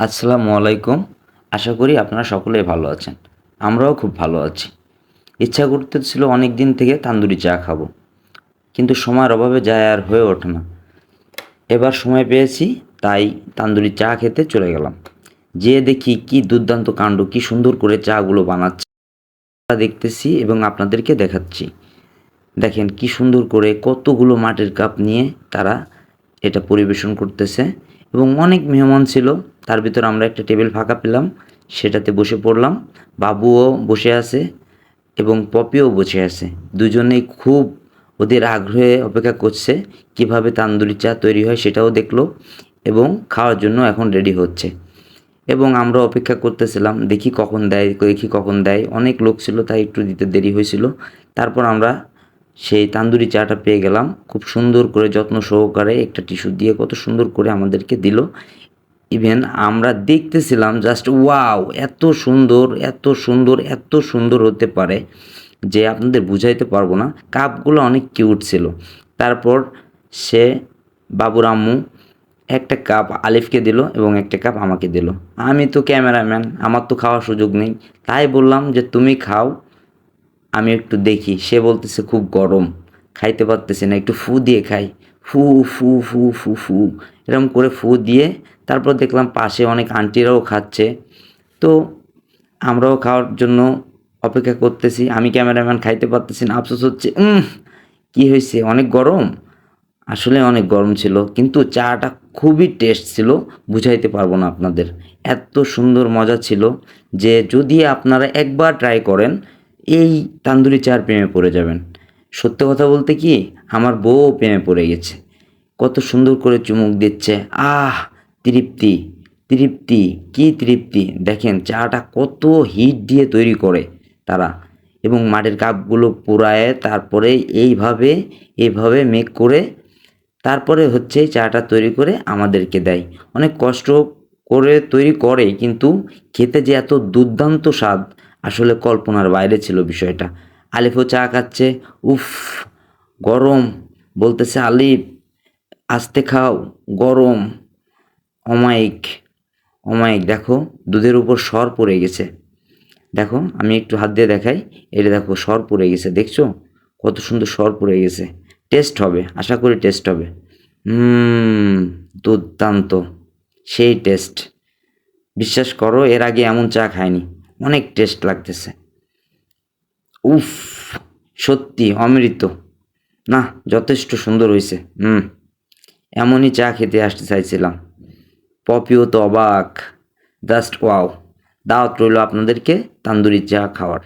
আসসালামু আলাইকুম। আশা করি আপনারা সকলেই ভালো আছেন। আমরাও খুব ভালো আছি। ইচ্ছা করতেছিল অনেক দিন থেকে তান্দুরি চা খাব। কিন্তু সময়ের অভাবে যায় আর হয়ে ওঠে না। এবার সময় পেয়েছি, তাই তান্দুরি চা খেতে চলে গেলাম। যেয়ে দেখি কি দুর্দান্ত কাণ্ড, কি সুন্দর করে চাগুলো বানাচ্ছে। দেখতেছি এবং আপনাদেরকে দেখাচ্ছি। দেখেন কি সুন্দর করে কতগুলো মাটির কাপ নিয়ে তারা এটা পরিবেশন করতেছে। এবং অনেক মেহমান ছিল। তার ভিতর আমরা একটা টেবিল ফাঁকা পেলাম, সেটাতে বসে পড়লাম। বাবুও বসে আছে এবং পপিও বসে আছে। দুজনেই খুব ওদের আগ্রহে অপেক্ষা করছে, কীভাবে তান্দুরি চা তৈরি হয় সেটাও দেখল এবং খাওয়ার জন্য এখন রেডি হচ্ছে। এবং আমরা অপেক্ষা করতেছিলাম, দেখি কখন দেয়, দেখি কখন দেয়। অনেক লোক ছিল, তাই একটু দিতে দেরি হয়েছিল। তারপর আমরা সেই তান্দুরি চাটা পেয়ে গেলাম। খুব সুন্দর করে যত্ন সহকারে একটা টিস্যু দিয়ে কত সুন্দর করে আমাদেরকে দিল। ইভেন আমরা দেখতেছিলাম জাস্ট ওয়াও এত সুন্দর এত সুন্দর এত সুন্দর হতে পারে যে আপনাদের বুঝাইতে পারব না। কাপগুলো অনেক কিউট ছিল। তারপর সে বাবুর আম্মু একটা কাপ আলিফকে দিল এবং একটা কাপ আমাকে দিল। আমি তো ক্যামেরাম্যান আমার তো খাওয়ার সুযোগ নেই। তাই বললাম যে, তুমি খাও, আমি একটু দেখি। সে বলতেছে, খুব গরম, খাইতে পারতেছে না, একটু ফু দিয়ে খাই। ফু ফু ফু ফু ফু, এরকম করে ফু দিয়ে তারপর দেখলাম পাশে অনেক আন্টিরাও খাচ্ছে। তো আমরাও খাওয়ার জন্য অপেক্ষা করতেছি। আমি ক্যামেরাম্যান খাইতে পারতেছি না। আফসোস হচ্ছে কী হয়েছে? অনেক গরম? আসলে অনেক গরম ছিল, কিন্তু চাটা খুবই টেস্ট ছিল, বুঝাইতে পারব না আপনাদের। এত সুন্দর মজা ছিল যে যদি আপনারা একবার ট্রাই করেন, এই তান্দুরি চার প্রেমে পড়ে যাবেন। সত্য কথা বলতে কি? আমার বউ প্রেমে পড়ে গেছে। কত সুন্দর করে চুমুক দিচ্ছে। আহ, তৃপ্তি তৃপ্তি, কি তৃপ্তি? দেখেন, চাটা কত হিট দিয়ে তৈরি করে তারা। এবং মাটির কাপগুলো পুরায় তারপরে এইভাবে এইভাবে মেক করে তারপরে হচ্ছে চাটা তৈরি করে আমাদেরকে দেয়। অনেক কষ্ট করে তৈরি করে, কিন্তু খেতে যে এত দুর্দান্ত স্বাদ আসলে কল্পনার বাইরে ছিল বিষয়টা। আলিফও চা খাচ্ছে। উফ, গরম, বলতেছে আলিফ, আস্তে খাও, গরম। অমায়িক অমায়িক দেখো, দুধের উপর সর পড়ে গেছে। দেখো, আমি একটু হাত দিয়ে দেখাই। এটা দেখো সর পড়ে গেছে, দেখছ? কত সুন্দর সর পড়ে গেছে। টেস্ট হবে, আশা করি টেস্ট হবে। হুম, দুর্দান্ত, সেই টেস্ট। বিশ্বাস করো, এর আগে এমন চা খায়নি অনেক টেস্ট লাগতেছে। উফ, সত্যি, অমৃত। না, যথেষ্ট সুন্দর হয়েছে হুম, এমনই চা খেতে আসতে চাইছিলাম। পপিও তো অবাক। Just wow. দাওয়াত রইল আপনাদেরকে, তান্দুরি চা খাওয়ার।